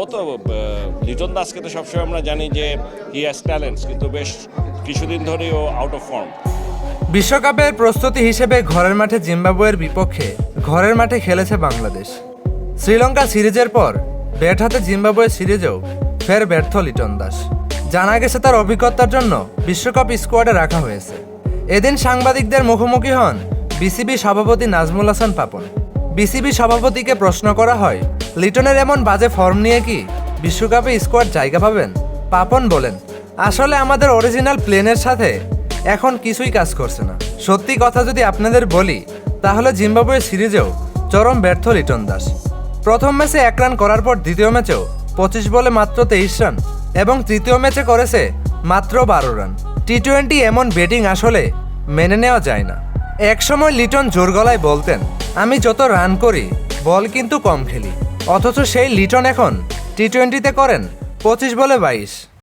ও তো লিটন দাসকে তো সবসময় আমরা জানি যে হি হ্যাজ ট্যালেন্টস কিন্তু বেশ কিছুদিন ধরেই ও আউট অফ ফর্ম বিশ্বকাপের প্রস্তুতি হিসেবে ঘরের মাঠে জিম্বাবুয়ের বিপক্ষে ঘরের মাঠে খেলেছে বাংলাদেশ। শ্রীলঙ্কা সিরিজের পর ব্যাট হাতে জিম্বাবুয়ে সিরিজেও ফের ব্যর্থ লিটন দাস। জানা গেছে তার অভিজ্ঞতার জন্য বিশ্বকাপ স্কোয়াডে রাখা হয়েছে। এদিন সাংবাদিকদের মুখোমুখি হন বিসিবি সভাপতি নাজমুল হাসান পাপন। বিসিবি সভাপতিকে প্রশ্ন করা হয় লিটনের এমন বাজে ফর্ম নিয়ে কি বিশ্বকাপে স্কোয়াড জায়গা পাবেন? পাপন বলেন, আসলে আমাদের অরিজিনাল প্লেনের সাথে এখন কিছুই কাজ করছে না। সত্যি কথা যদি আপনাদের বলি, তাহলে জিম্বাবুয়ে সিরিজেও চরম ব্যর্থ লিটন দাস। প্রথম ম্যাচে এক রান করার পর দ্বিতীয় ম্যাচেও পঁচিশ বলে মাত্র তেইশ রান এবং তৃতীয় ম্যাচে করেছে মাত্র বারো রান। টি টোয়েন্টি এমন ব্যাটিং আসলে মেনে নেওয়া যায় না। একসময় লিটন জোর গলায় বলতেন, আমি যত রান করি, বল কিন্তু কম খেলি। অথচ সেই লিটন এখন টি টোয়েন্টিতে করেন পঁচিশ বলে বাইশ।